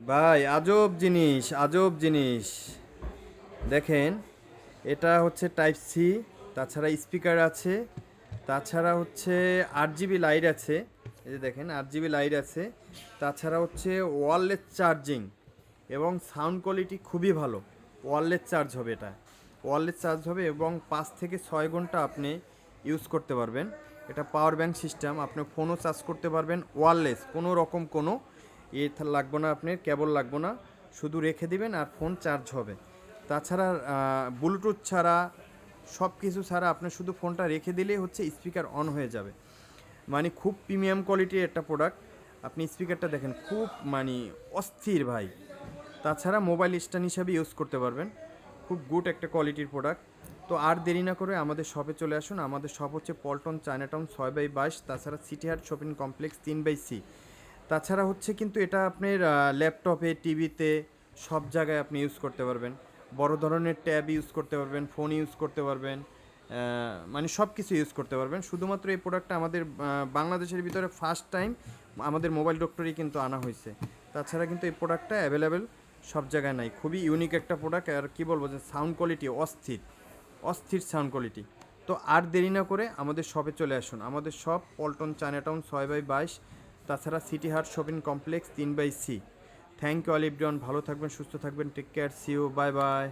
ভাই, আজব জিনিস আজব জিনিস। দেখেন, এটা হচ্ছে টাইপ সি তাছাড়া স্পিকার আছে, তাছাড়া হচ্ছে আট জিবি লাইট আছে, এই যে দেখেন, আট জিবি লাইট আছে, তাছাড়া হচ্ছে ওয়ারলেস চার্জিং এবং সাউন্ড কোয়ালিটি খুবই ভালো ওয়ারলেস চার্জ হবে এটা। ওয়ারলেস চার্জ হবে এবং পাঁচ থেকে ছয় ঘণ্টা আপনি ইউজ করতে পারবেন। এটা পাওয়ার ব্যাংক সিস্টেম আপনি ফোনও চার্জ করতে পারবেন ওয়ারলেস কোনো রকম কোনো এ লাগবে না আপনার কেবল লাগবে না, শুধু রেখে দিবেন আর ফোন চার্জ হবে। তাছাড়া ব্লুটুথ ছাড়া সব কিছু ছাড়া আপনি শুধু ফোনটা রেখে দিলেই হচ্ছে স্পিকার অন হয়ে যাবে। মানে খুব প্রিমিয়াম কোয়ালিটির একটা প্রোডাক্ট। আপনি স্পিকারটা দেখেন, খুব মানে অস্থির ভাই। তাছাড়া মোবাইল স্ট্যান্ড হিসাবে ইউজ করতে পারবেন। খুব গুড একটা কোয়ালিটির প্রোডাক্ট। তো আর দেরি না করে আমাদের শপে চলে আসুন। আমাদের শপ হচ্ছে পল্টন চায়নাটাউন ছয় বাই বাইশ, তাছাড়া সিটি হাট শপিং কমপ্লেক্স তিন বাই সি। তাছাড়া হচ্ছে কিন্তু এটা আপনার ল্যাপটপে, টিভিতে সব জায়গায় আপনি ইউজ করতে পারবেন। বড় ধরনের ট্যাব ইউজ করতে পারবেন ফোন ইউজ করতে পারবেন মানে সব কিছু ইউজ করতে পারবেন। শুধুমাত্র এই প্রোডাক্টটা আমাদের বাংলাদেশের ভিতরে ফার্স্ট টাইম আমাদের মোবাইল ডক্টরই কিন্তু আনা হয়েছে। তাছাড়া কিন্তু এই প্রোডাক্টটা অ্যাভেলেবেল সব জায়গায় নাই। খুবই ইউনিক একটা প্রোডাক্ট আর কি বলব যে সাউন্ড কোয়ালিটি অস্থির অস্থির সাউন্ড কোয়ালিটি তো আর দেরি না করে আমাদের শপে চলে আসুন। আমাদের শপ পল্টন চায়নাটাউন ছয় বাই বাইশ তাছাড়া সিটি হার্ট শপিং কমপ্লেক্স তিন by C. Thank you all of everyone ভালো থাকবেন, সুস্থ থাকবেন। Take care see you bye bye